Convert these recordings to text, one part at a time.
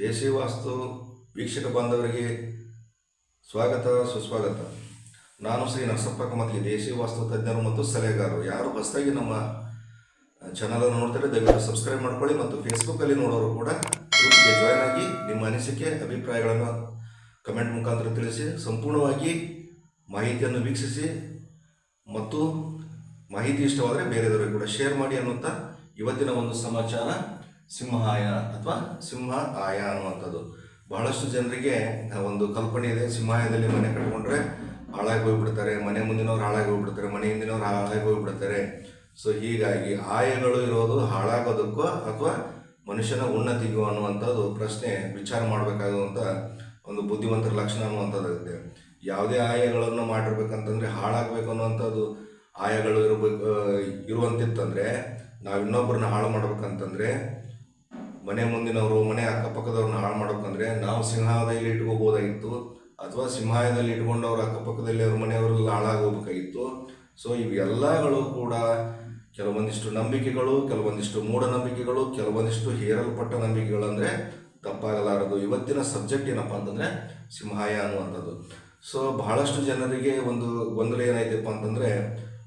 ದೇಸಿ ವಾಸ್ತು ವೀಕ್ಷಕ ಬಾಂಧವರಿಗೆ ಸ್ವಾಗತ, ಸುಸ್ವಾಗತ. ನಾನು ಶ್ರೀ ನರಸಪ್ಪ ಕಮತಿ ದೇಸಿ ವಾಸ್ತು ತಜ್ಞರು ಮತ್ತು ಸಲಹೆಗಾರರು. ಯಾರು ಹೊಸದಾಗಿ ನಮ್ಮ ಚಾನಲನ್ನು ನೋಡ್ತಾರೆ ದಯವಿಟ್ಟು ಸಬ್ಸ್ಕ್ರೈಬ್ ಮಾಡ್ಕೊಳ್ಳಿ ಮತ್ತು ಫೇಸ್ಬುಕ್ಕಲ್ಲಿ ನೋಡೋರು ಕೂಡ ಜಾಯ್ನ್ ಆಗಿ ನಿಮ್ಮ ಅನಿಸಿಕೆ, ಅಭಿಪ್ರಾಯಗಳನ್ನು ಕಮೆಂಟ್ ಮುಖಾಂತರ ತಿಳಿಸಿ, ಸಂಪೂರ್ಣವಾಗಿ ಮಾಹಿತಿಯನ್ನು ವೀಕ್ಷಿಸಿ ಮತ್ತು ಮಾಹಿತಿ ಇಷ್ಟವಾದರೆ ಬೇರೆಯವರಿಗೆ ಕೂಡ ಶೇರ್ ಮಾಡಿ ಅನ್ನುತ್ತಾ ಇವತ್ತಿನ ಒಂದು ಸಮಾಚಾರ. ಸಿಂಹಾಯ ಅಥವಾ ಸಿಂಹ ಆಯ ಅನ್ನುವಂಥದ್ದು. ಬಹಳಷ್ಟು ಜನರಿಗೆ ಒಂದು ಕಲ್ಪನೆ ಇದೆ ಸಿಂಹಾಯದಲ್ಲಿ ಮನೆ ಕಟ್ಕೊಂಡ್ರೆ ಹಾಳಾಗಿ ಹೋಗ್ಬಿಡ್ತಾರೆ, ಮನೆ ಮುಂದಿನವ್ರು ಹಾಳಾಗಿ ಹೋಗ್ಬಿಡ್ತಾರೆ, ಮನೆ ಹಿಂದಿನವ್ರು ಹಾಳಾಗಿ ಹೋಗ್ಬಿಡ್ತಾರೆ. ಸೊ ಹೀಗಾಗಿ ಆಯಗಳು ಇರೋದು ಹಾಳಾಗೋದಕ್ಕೋ ಅಥವಾ ಮನುಷ್ಯನ ಉನ್ನತಿಗೋ ಅನ್ನುವಂಥದ್ದು ಪ್ರಶ್ನೆ ವಿಚಾರ ಮಾಡಬೇಕಾಗುವಂಥ ಒಂದು ಬುದ್ಧಿವಂತರ ಲಕ್ಷಣ ಅನ್ನುವಂಥದ್ದಾಗುತ್ತೆ ಯಾವುದೇ ಆಯಗಳನ್ನು ಮಾಡಿರ್ಬೇಕಂತಂದ್ರೆ ಹಾಳಾಗಬೇಕು ಅನ್ನುವಂಥದ್ದು ಆಯಗಳು ಇರಬೇಕು ಇರುವಂತಿತ್ತಂದ್ರೆ ನಾವು ಇನ್ನೊಬ್ಬರನ್ನ ಹಾಳು ಮಾಡ್ಬೇಕಂತಂದ್ರೆ ಮನೆ ಮುಂದಿನವರು, ಮನೆ ಅಕ್ಕಪಕ್ಕದವ್ರನ್ನ ಹಾಳು ಮಾಡೋಕಂದ್ರೆ ನಾವು ಸಿಂಹಾದಲ್ಲಿ ಇಟ್ಕೋಬೋದಾಗಿತ್ತು. ಅಥವಾ ಸಿಂಹಾಯದಲ್ಲಿ ಇಟ್ಕೊಂಡವ್ರ ಅಕ್ಕಪಕ್ಕದಲ್ಲಿ ಅವ್ರ ಮನೆಯವರೆಲ್ಲ ಹಾಳಾಗೋಗ್ಬೇಕಾಗಿತ್ತು. ಸೊ ಇವೆಲ್ಲಗಳು ಕೂಡ ಕೆಲವೊಂದಿಷ್ಟು ನಂಬಿಕೆಗಳು, ಕೆಲವೊಂದಿಷ್ಟು ಮೂಢನಂಬಿಕೆಗಳು, ಕೆಲವೊಂದಿಷ್ಟು ಹೇರಲ್ಪಟ್ಟ ನಂಬಿಕೆಗಳು ಅಂದರೆ ತಪ್ಪಾಗಲಾರದು. ಇವತ್ತಿನ ಸಬ್ಜೆಕ್ಟ್ ಏನಪ್ಪ ಅಂತಂದರೆ ಸಿಂಹಾಯ ಅನ್ನುವಂಥದ್ದು. ಸೊ ಬಹಳಷ್ಟು ಜನರಿಗೆ ಒಂದು ಗೊಂದಲ ಏನಾಯ್ತಪ್ಪ ಅಂತಂದರೆ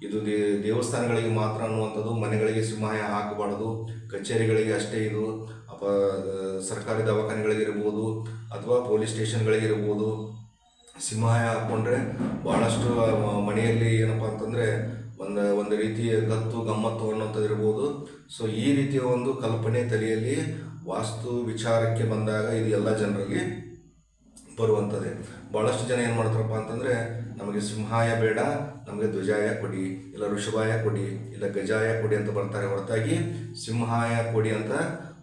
ಇದು ದೇ, ದೇವಸ್ಥಾನಗಳಿಗೆ ಮಾತ್ರ ಅನ್ನುವಂಥದ್ದು, ಮನೆಗಳಿಗೆ ಸಿಂಹಾಯ ಹಾಕಬಾರ್ದು, ಕಚೇರಿಗಳಿಗೆ ಅಷ್ಟೇ ಇದು. ಸರ್ಕಾರಿ ದವಾಖಾನೆಗಳಿಗಿರ್ಬೋದು ಅಥವಾ ಪೊಲೀಸ್ ಸ್ಟೇಷನ್ಗಳಿಗಿರ್ಬೋದು ಸಿಂಹಾಯ ಹಾಕ್ಕೊಂಡ್ರೆ ಭಾಳಷ್ಟು ಮನೆಯಲ್ಲಿ ಏನಪ್ಪ ಅಂತಂದರೆ ಒಂದು ಒಂದು ರೀತಿಯ ಗತ್ತು ಗಮ್ಮತ್ತು ಅನ್ನೋಂಥದ್ದು ಇರ್ಬೋದು. ಸೊ ಈ ರೀತಿಯ ಒಂದು ಕಲ್ಪನೆ ತಲೆಯಲ್ಲಿ ವಾಸ್ತು ವಿಚಾರಕ್ಕೆ ಬಂದಾಗ ಇದು ಎಲ್ಲ ಜನರಲ್ಲಿ ಬರುವಂಥದ್ದೇ. ಭಾಳಷ್ಟು ಜನ ಏನು ಮಾಡ್ತಾರಪ್ಪ ಅಂತಂದರೆ ನಮಗೆ ಸಿಂಹಾಯ ಬೇಡ, ನಮಗೆ ಧ್ವಜಾಯ ಕೊಡಿ, ಇಲ್ಲ ಋಷಭಾಯ ಕೊಡಿ, ಇಲ್ಲ ಗಜಾಯ ಕೊಡಿ ಅಂತ ಬರ್ತಾರೆ ಹೊರತಾಗಿ ಸಿಂಹಾಯ ಕೊಡಿ ಅಂತ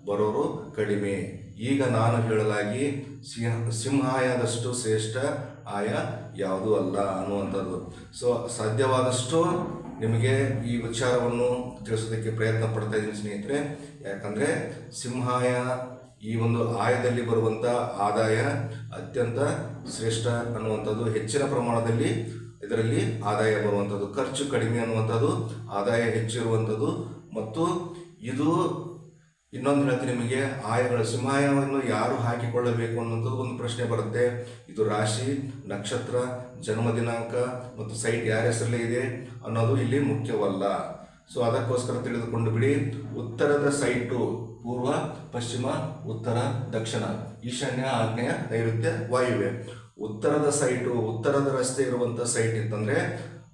ಬರೋರು ಕಡಿಮೆ. ಈಗ ನಾನು ಹೇಳಲಾಗಿ ಸಿಂಹ, ಸಿಂಹಾಯದಷ್ಟು ಶ್ರೇಷ್ಠ ಆಯ ಯಾವುದೂ ಅಲ್ಲ ಅನ್ನುವಂಥದ್ದು. ಸೊ ಸಾಧ್ಯವಾದಷ್ಟು ನಿಮಗೆ ಈ ವಿಚಾರವನ್ನು ತಿಳಿಸೋದಕ್ಕೆ ಪ್ರಯತ್ನ ಪಡ್ತಾ ಇದ್ದೀನಿ ಸ್ನೇಹಿತರೆ. ಯಾಕಂದರೆ ಸಿಂಹಾಯ ಈ ಒಂದು ಆಯದಲ್ಲಿ ಬರುವಂಥ ಆದಾಯ ಅತ್ಯಂತ ಶ್ರೇಷ್ಠ ಅನ್ನುವಂಥದ್ದು. ಹೆಚ್ಚಿನ ಪ್ರಮಾಣದಲ್ಲಿ ಇದರಲ್ಲಿ ಆದಾಯ ಬರುವಂಥದ್ದು. ಖರ್ಚು ಕಡಿಮೆ ಅನ್ನುವಂಥದ್ದು, ಆದಾಯ ಹೆಚ್ಚಿರುವಂಥದ್ದು. ಮತ್ತು ಇದು ಇನ್ನೊಂದು ಹೇಳ್ತೀನಿ ನಿಮಗೆ ಆಯಗಳ ಸಿಂಹಾಯವನ್ನು ಯಾರು ಹಾಕಿಕೊಳ್ಳಬೇಕು ಅನ್ನೋದು ಒಂದು ಪ್ರಶ್ನೆ ಬರುತ್ತೆ. ಇದು ರಾಶಿ, ನಕ್ಷತ್ರ, ಜನ್ಮ ದಿನಾಂಕ ಮತ್ತು ಸೈಟ್ ಯಾರ ಹೆಸರಲ್ಲಿ ಇದೆ ಅನ್ನೋದು ಇಲ್ಲಿ ಮುಖ್ಯವಲ್ಲ. ಸೊ ಅದಕ್ಕೋಸ್ಕರ ತಿಳಿದುಕೊಂಡು ಬಿಡಿ. ಉತ್ತರದ ಸೈಟು ಪೂರ್ವ, ಪಶ್ಚಿಮ, ಉತ್ತರ, ದಕ್ಷಿಣ. ಈಶಾನ್ಯ, ಆಗ್ನೇಯ, ನೈಋತ್ಯ ವಾಯುವೆ ಉತ್ತರದ ಸೈಟು ಉತ್ತರದ ರಸ್ತೆ ಇರುವಂಥ ಸೈಟ್ ಇತ್ತಂದ್ರೆ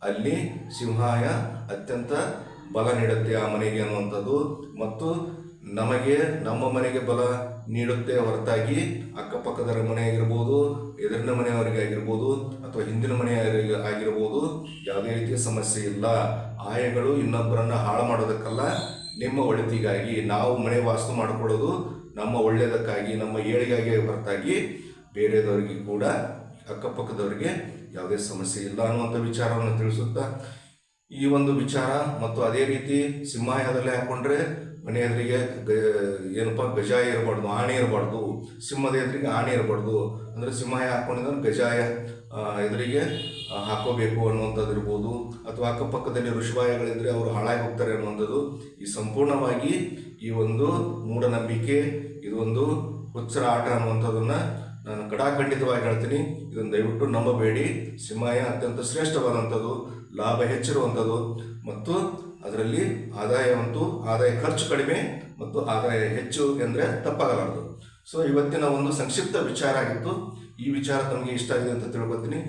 ಅಲ್ಲಿ ಸಿಂಹಾಯ ಅತ್ಯಂತ ಬಲ ನೀಡುತ್ತೆ ಆ ಮನೆಗೆ ಅನ್ನುವಂಥದ್ದು. ಮತ್ತು ನಮಗೆ ನಮ್ಮ ಮನೆಗೆ ಬಲ ನೀಡುತ್ತೆ ಹೊರತಾಗಿ ಅಕ್ಕಪಕ್ಕದ ಮನೆ ಆಗಿರ್ಬೋದು, ಎದುರಿನ ಮನೆಯವರಿಗೆ ಆಗಿರ್ಬೋದು, ಅಥವಾ ಹಿಂದಿನ ಮನೆಯವರಿಗೆ ಆಗಿರ್ಬೋದು, ಯಾವುದೇ ರೀತಿಯ ಸಮಸ್ಯೆ ಇಲ್ಲ. ಆಯಗಳು ಇನ್ನೊಬ್ಬರನ್ನು ಹಾಳು ಮಾಡೋದಕ್ಕಲ್ಲ, ನಿಮ್ಮ ಒಳಿತಿಗಾಗಿ ನಾವು ಮನೆ ವಾಸ್ತು ಮಾಡಿಕೊಳ್ಳೋದು ನಮ್ಮ ಒಳ್ಳೆಯದಕ್ಕಾಗಿ ನಮ್ಮ ಏಳಿಗಾಗಿ ಹೊರತಾಗಿ ಬೇರೆಯವರಿಗೆ ಕೂಡ ಅಕ್ಕಪಕ್ಕದವರಿಗೆ ಯಾವುದೇ ಸಮಸ್ಯೆ ಇಲ್ಲ ಅನ್ನುವಂಥ ವಿಚಾರವನ್ನು ತಿಳಿಸುತ್ತಾ ಈ ಒಂದು ವಿಚಾರ ಮತ್ತು ಅದೇ ರೀತಿ ಸಿಂಹಾಯದಲ್ಲೇ ಹಾಕೊಂಡ್ರೆ ಮನೆ ಎದುರಿಗೆ ಏನಪ್ಪ, ಗಜಾಯ ಇರಬಾರ್ದು, ಆಣೆ ಇರಬಾರ್ದು, ಸಿಂಹದ ಎದುರಿಗೆ ಆಣೆ ಇರಬಾರ್ದು. ಅಂದರೆ ಸಿಂಹಾಯ ಹಾಕೊಂಡಿದ್ರೆ ಗಜಾಯ ಎದುರಿಗೆ ಹಾಕೋಬೇಕು ಅನ್ನುವಂಥದ್ದು ಇರ್ಬೋದು. ಅಥವಾ ಅಕ್ಕಪಕ್ಕದಲ್ಲಿ ಋಷಭಾಯಗಳಿದ್ರೆ ಅವರು ಹಾಳಾಗಿ ಹೋಗ್ತಾರೆ ಅನ್ನುವಂಥದ್ದು. ಈ ಸಂಪೂರ್ಣವಾಗಿ ಈ ಒಂದು ಮೂಢನಂಬಿಕೆ, ಇದೊಂದು ಹುಚ್ಚರ ಆಟ ಅನ್ನುವಂಥದ್ದನ್ನ ನಾನು ಕಡಾಖಂಡಿತವಾಗಿ ಹೇಳ್ತೀನಿ, ಇದನ್ನು ದಯವಿಟ್ಟು ನಂಬಬೇಡಿ. ಸಿಂಹಾಯ ಅತ್ಯಂತ ಶ್ರೇಷ್ಠವಾದಂಥದ್ದು, ಲಾಭ ಹೆಚ್ಚಿರುವಂಥದ್ದು ಮತ್ತು ಅದರಲ್ಲಿ ಆದಾಯವಂತೂ ಆದಾಯ ಖರ್ಚು ಕಡಿಮೆ ಮತ್ತು ಆದಾಯ ಹೆಚ್ಚು ಎಂದರೆ ತಪ್ಪಾಗಲಾರದು. ಸೊ ಇವತ್ತಿನ ಒಂದು ಸಂಕ್ಷಿಪ್ತ ವಿಚಾರ ಆಗಿತ್ತು. ಈ ವಿಚಾರ ತಮಗೆ ಇಷ್ಟ ಆಗಿದೆ ಅಂತ ತಿಳ್ಕೊತೀನಿ.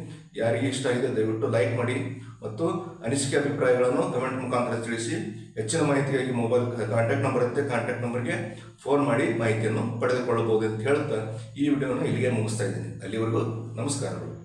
ಯಾರಿಗೆ ಇಷ್ಟ ಆಗಿದೆ ದಯವಿಟ್ಟು ಲೈಕ್ ಮಾಡಿ ಮತ್ತು ಅನಿಸಿಕೆ ಅಭಿಪ್ರಾಯಗಳನ್ನು ಕಮೆಂಟ್ ಮುಖಾಂತರ ತಿಳಿಸಿ. ಹೆಚ್ಚಿನ ಮಾಹಿತಿಗಾಗಿ ಮೊಬೈಲ್ ಕಾಂಟ್ಯಾಕ್ಟ್ ನಂಬರ್ ಇರುತ್ತೆ. ಕಾಂಟ್ಯಾಕ್ಟ್ ನಂಬರ್ಗೆ ಫೋನ್ ಮಾಡಿ ಮಾಹಿತಿಯನ್ನು ಪಡೆದುಕೊಳ್ಳಬಹುದು ಅಂತ ಹೇಳ್ತಾ ಈ ವಿಡಿಯೋನ ಇಲ್ಲಿಗೆ ಮುಗಿಸ್ತಾ ಇದ್ದೀನಿ. ಅಲ್ಲಿವರೆಗೂ ನಮಸ್ಕಾರಗಳು.